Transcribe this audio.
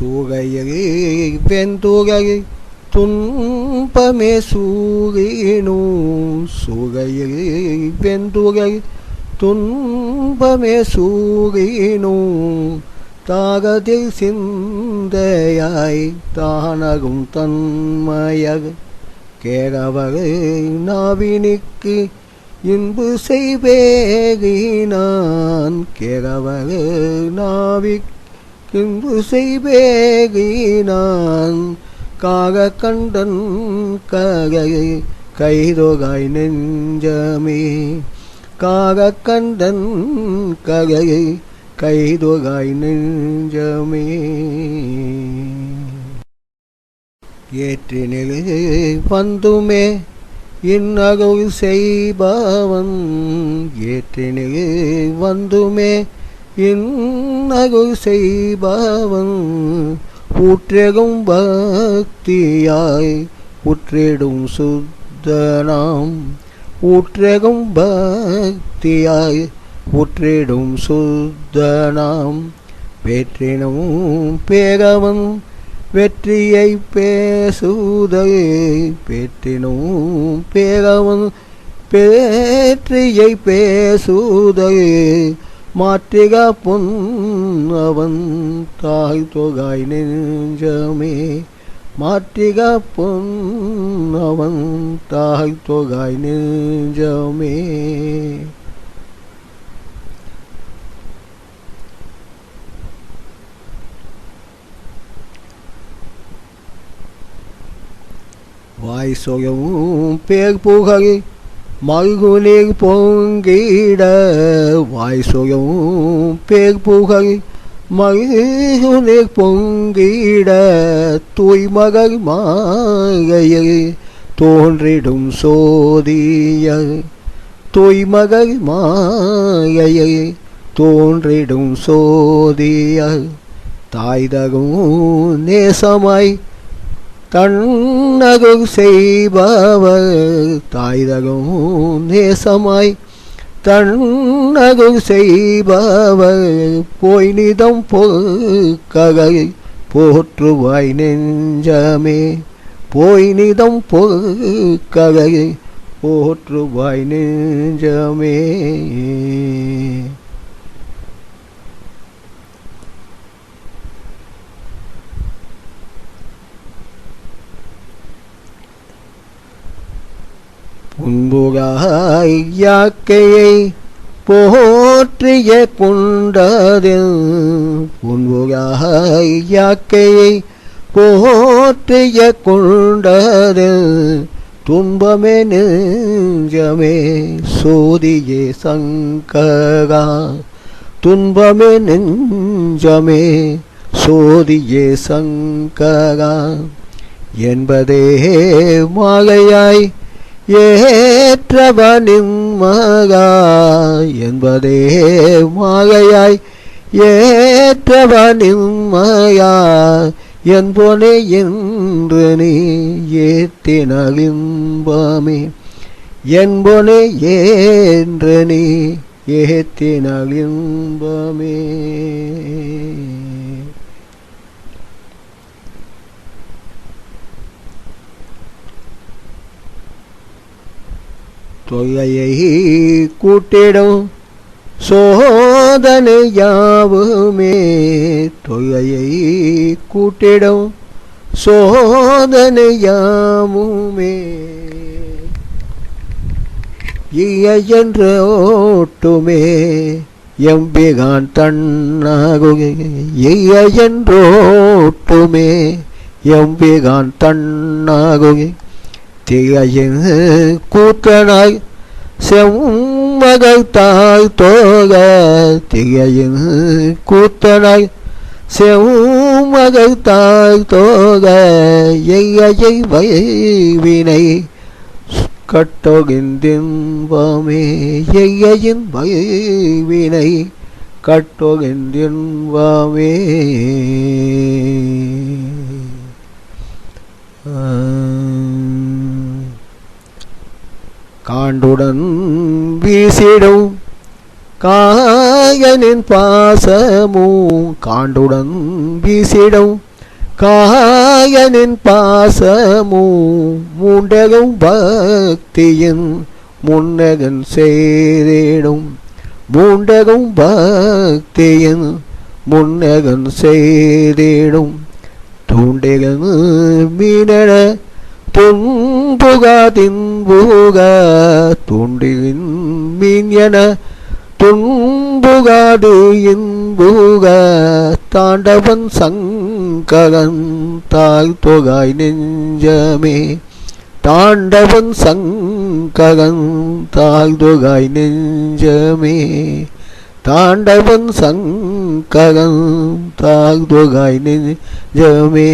சூகையில் வெந்துகை துன்பமே சூகினு சுகையில் வெந்துகை துன்பமே சூகினு தாகத்தில் சிந்தையாய் தானகும் தன்மையக கேகவகை நாவினிக்கு இன்பு செய்வேகினான் கேகவகை நாவிக்கு இன்பு செய்வேகினான் காக கண்டன் ககை கைதொகாய் நெஞ்சமே. காக கண்டன் ககையை கைதொகாய் நெஞ்சமே. ஏற்றினிலே வந்துமே இன்னகவு செய்பவன். ஏற்றினிலே வந்துமே இன்னகு செய்பவன் ஊற்றெகும் பக்தியாய் உற்றிடும் சுத்தனாம். ஊற்றெகும் பக்தியாய் உற்றிடும் சுத்தனாம். பேற்றினும் பேகவன் வெற்றியை பேசுதை பேற்றினும் பேகவன் பேற்றியை பேசுதை மாற்றிக பொன் அவன் தாய் தொகாய் நெஞ்சமே மாற்றிக பொன் அவன் தாய் தொகாய் நெஞ்சமே வாய் சொயவும் பேர் பொங்கிட வாய் சுயம் பேர் புகழ் மல்குநீர் பொங்கிட தூய்மகள் மாகையில் தோன்றிடும் சோதிய தூய்மகள் மாகையில் தோன்றிடும் சோதிய தாய்தகும் நேசமாய் தன்னகு செய்பவர் தாய்தகும் நேசமாய் தன்னகு செய்பவர். போய் நிதம் பொற்ககை போற்றுவாய் நெஞ்சமே. போய் நிதம் பொற்ககை போற்றுவாய் நெஞ்சமே. புன்புகாய் போற்றிய குண்டதில் புன்புகாய் போற்றிய கொண்டதில் துன்பமே நெஞ்சமே சோதியே சங்ககா துன்பமே நெஞ்சமே சோதியே சங்ககா என்பதே மாலையாய் ஏற்றவனின் மகா என்பதே மாகையாய் ஏற்றவனின் மகா என்போனே என்று நீ ஏத்தினலின்பமே என்போனே என்று நீ ஏத்தினலின்பமே தொகையை கூட்டிடும் சோதனை யாவுமே தொகையை கூட்டிடும் சோதனை யாவுமே ஈய என்ற ஓட்டுமே எம்பிகான் தன்னாகுகே. ஈய என்றோட்டுமே எம்பிகான் தன்னாகுகே. திகையின் கூற்றனாய் செம்மகள் தாய் தோக திகையின் கூத்தனாய் செம்மகள் தாய் தோக எய்யை வைவினை கட்டொகின்றின்பமே எய்யின் வைவினை கட்டொகின்றின்பமே காண்டுடன் வீசிடும். காயனின் பாசமும் காண்டுடன் வீசிடும். காயனின் பாசமும் மூண்டகம் பக்தியின் முன்னகன் செய்திடும். மூண்டகம் பக்தியின் முன்னகன் செய்திடும். தூண்டகன் மீனட துன்புகாதின் துன்புக தூண்டிலின் மீன் என துன்புகாது இன்புக தாண்டவன் சங்ககன் தாய் தொகாய் நெஞ்சமே. தாண்டவன் சங்ககன் தாய் தொகாய் நெஞ்சமே. தாண்டவன் சங்ககன் தாய் தொகாய் நெஞ்சமே.